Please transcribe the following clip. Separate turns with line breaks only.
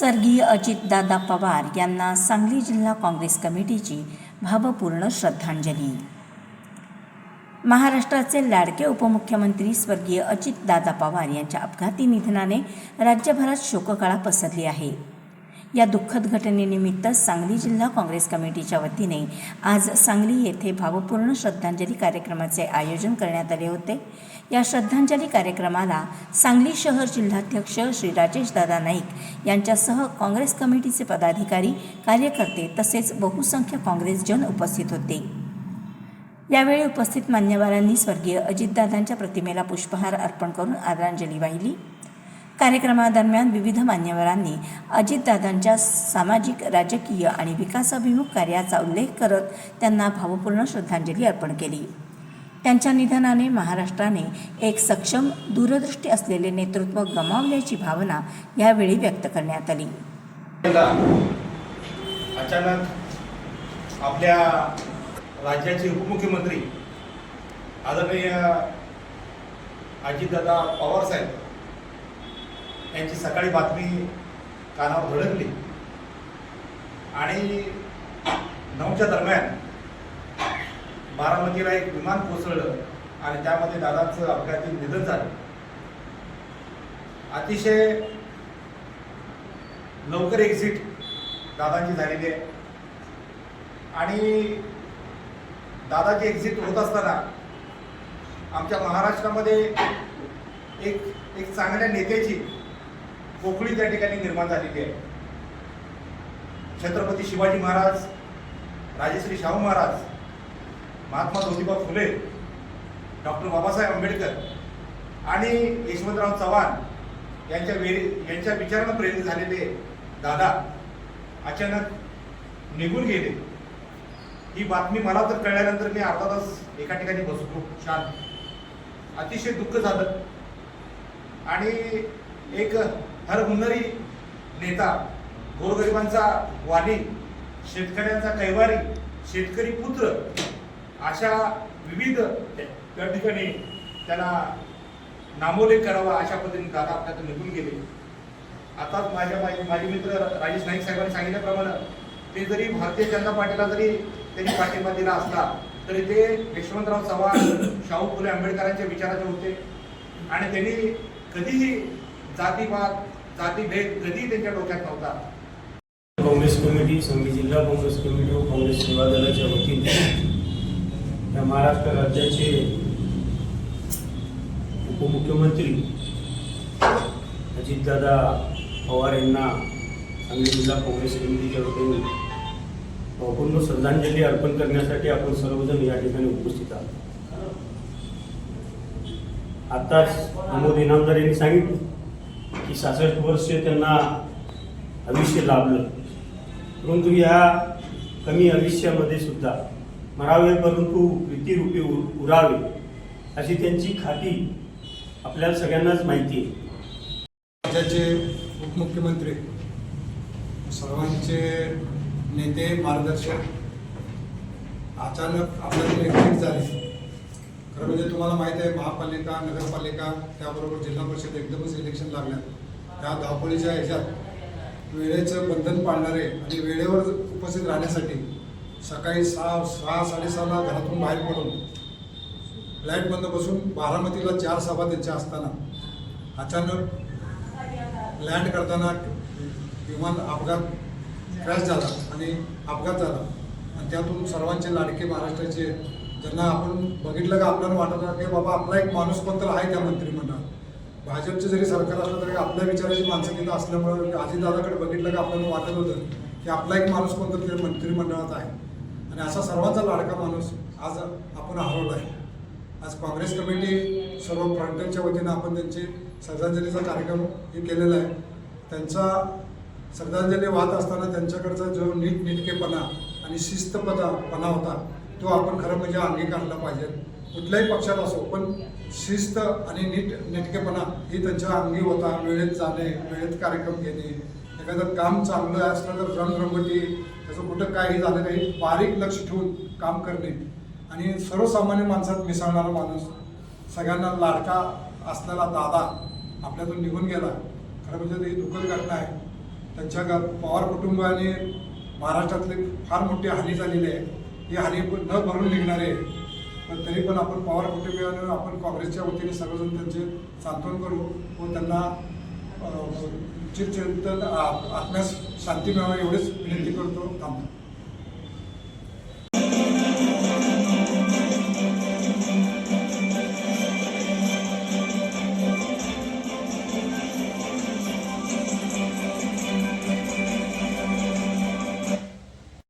स्वर्गीय अजितदादा पवार यांना सांगली जिल्हा काँग्रेस कमिटीची भावपूर्ण श्रद्धांजली. महाराष्ट्राचे लाडके उपमुख्यमंत्री स्वर्गीय अजितदादा पवार यांच्या अपघाती निधनाने राज्यभरात शोककळा पसरली आहे. या दुःखद घटनेनिमित्त सांगली जिल्हा काँग्रेस कमिटीच्या वतीने आज सांगली येथे भावपूर्ण श्रद्धांजली कार्यक्रमाचे आयोजन करण्यात आले होते. या श्रद्धांजली कार्यक्रमाला सांगली शहर जिल्हाध्यक्ष श्री राजेश दादा नाईक यांच्यासह काँग्रेस कमिटीचे पदाधिकारी कार्यकर्ते तसेच बहुसंख्य काँग्रेसजन उपस्थित होते. यावेळी उपस्थित मान्यवरांनी स्वर्गीय अजितदादांच्या प्रतिमेला पुष्पहार अर्पण करून आदरांजली वाहिली. कार्यक्रमादरम्यान विविध मान्यवरांनी अजितदादांच्या सामाजिक राजकीय आणि विकासाभिमुख कार्याचा उल्लेख करत त्यांना भावपूर्ण श्रद्धांजली अर्पण केली. त्यांच्या निधनाने महाराष्ट्राने एक सक्षम दूरदृष्टी असलेले नेतृत्व गमावल्याची भावना यावेळी व्यक्त करण्यात आली.
अचानक आपल्या राज्याचे उपमुख्यमंत्री आदरणीय अजितदादा पवार साहेब यांची सकाळी बातमी कानावर धडकली. आणि नऊच्या दरम्यान बारामतीला एक विमान कोसळलं आणि त्यामध्ये दादाचं अपघाती निधन झालं. अतिशय लवकर एक्झिट दादांची झालेली आहे. आणि दादाची एक्झिट होत असताना आमच्या महाराष्ट्रामध्ये एक एक चांगल्या नेत्याची पोकळी त्या ठिकाणी निर्माण झालेली आहे. छत्रपती शिवाजी महाराज राजेश्री शाहू महाराज महात्मा ज्योतिबा फुले डॉक्टर बाबासाहेब आंबेडकर आणि यशवंतराव चव्हाण यांच्या वेळी यांच्या विचारानं प्रेरित झालेले दादा अचानक निघून गेले. ही बातमी मला तर कळल्यानंतर मी अर्धा तास एका ठिकाणी बसलो शांत. अतिशय दुःख झालं. आणि एक हरहुन्नरी नेता गोरगरिबांचा वाली शेतकऱ्यांचा कैवारी शेतकरी पुत्र अशा विविध त्या ठिकाणी त्याला नामोलेख करावा अशा पद्धतीने दादा आपल्यातून निघून गेले. आता माझ्या माझे मित्र राजेश नाईक साहेबांनी सांगितल्याप्रमाणे ते जरी भारतीय जनता पार्टीला जरी त्यांनी पाठिंबा दिला असला तरी ते यशवंतराव चव्हाण शाहू फुले आंबेडकरांच्या विचाराचे होते. आणि त्यांनी कधीही जातीवाद जातीभेद कधीही त्यांच्या डोक्यात नव्हता.
काँग्रेस कमिटी सांगली जिल्हा काँग्रेस कमिटी व काँग्रेस सेवा दलाच्या वतीने या महाराष्ट्र राज्याचे उपमुख्यमंत्री अजितदादा पवार यांना सांगली जिल्हा काँग्रेस समितीच्या वतीने पूर्ण श्रद्धांजली अर्पण करण्यासाठी आपण सर्वजण या ठिकाणी उपस्थित आहोत. आताच प्रमोद इनामदार यांनी सांगितलं की सहासष्ट वर्ष त्यांना आयुष्य लाभलं. परंतु या कमी आयुष्यामध्ये सुद्धा मरावे परंतु प्रीती रूपी उरावे अशी त्यांची खाती आपल्याला सगळ्यांनाच माहिती आहे.
राज्याचे उपमुख्यमंत्री सर्वांचे नेते मार्गदर्शक अचानक आपल्याकडे एक्झिट झाले. खरं म्हणजे तुम्हाला माहीत आहे महापालिका नगरपालिका त्याबरोबर जिल्हा परिषद एकदमच इलेक्शन लागल्या त्या धावपळीच्या ह्याच्यात वेळेचं बंधन पाळणारे आणि वेळेवर उपस्थित राहण्यासाठी सकाळी सहा सहा साडेसहाला घरातून बाहेर पडून फ्लॅटमधनं बसून बारामतीला चार सभा त्यांच्या असताना अचानक लँड करताना विमान अपघात क्रॅश झाला आणि अपघात झाला. आणि त्यातून सर्वांचे लाडके महाराष्ट्राचे ज्यांना आपण बघितलं का आपल्याला वाटत की बाबा आपला एक माणूस पण तर आहे त्या मंत्रिमंडळात. भाजपचे जरी सरकार असलं तरी आपल्या विचाराची माणसं तिथं असल्यामुळे अजितदादाकडे बघितलं का आपल्याला वाटत होतं की आपला एक माणूस पण तर मंत्रिमंडळात आहे. आणि असा सर्वांचा लाडका माणूस आज आपण हरवला आहे. आज काँग्रेस कमिटी सर्व फ्रंटच्या वतीनं आपण त्यांचे श्रद्धांजलीचा कार्यक्रम हे केलेला आहे. त्यांचा श्रद्धांजली वाहत असताना त्यांच्याकडचा जो नीटनेटकेपणा आणि शिस्तपदापणा होता तो आपण खरं म्हणजे अंगीकारला पाहिजे. कुठल्याही पक्षात असो पण शिस्त आणि नीट नेटकेपणा ही त्यांच्या अंगी होता. वेळेत जाणे वेळेत कार्यक्रम घेणे. एखादं काम चांगलं असलं तर रंगरंगोटी त्याचं कुठं काही झालं काही बारीक लक्ष ठेवून काम करणे. आणि सर्वसामान्य माणसात मिसळणारा माणूस सगळ्यांना लाडका असलेला दादा आपल्यातून निघून गेला. खरं म्हणजे ही दुःखद घटना आहे. त्यांच्या गा- पवार कुटुंबाने महाराष्ट्रातली फार मोठी हानी झालेली आहे. ही हानी पण न भरून निघणारी आहे. पण तरी पण आपण पवार कुटुंबियानं आपण काँग्रेसच्या वतीने सर्वजण त्यांचे सांत्वन करू व त्यांना चिरचिंतन आपणास शांती मिळावी एवढीच विनंती करतो. थांबतो